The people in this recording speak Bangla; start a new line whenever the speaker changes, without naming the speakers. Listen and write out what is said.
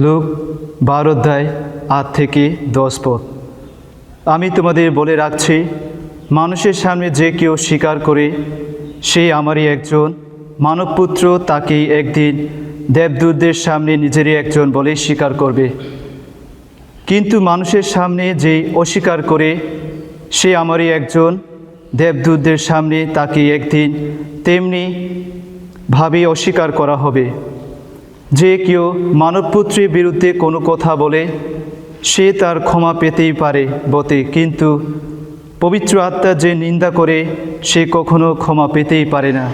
লোক, বারো অধ্যায়, আট থেকে দশ পথ। আমি তোমাদের বলে রাখছি, মানুষের সামনে যে কেউ স্বীকার করে, সে আমারই একজন। মানবপুত্র তাকেই একদিন দেবদূতদের সামনে নিজেরই একজন বলে স্বীকার করবে। কিন্তু মানুষের সামনে যে অস্বীকার করে, সে আমারই একজন। দেবদূতদের সামনে তাকে একদিন তেমনি ভাবে অস্বীকার করা হবে। যে কেউ মানবপুত্রের বিরুদ্ধে কোনো কথা বলে, সে তার ক্ষমা পেতেই পারে বটে, কিন্তু পবিত্র আত্মা যে নিন্দা করে, সে কখনো ক্ষমা পেতেই পারে না।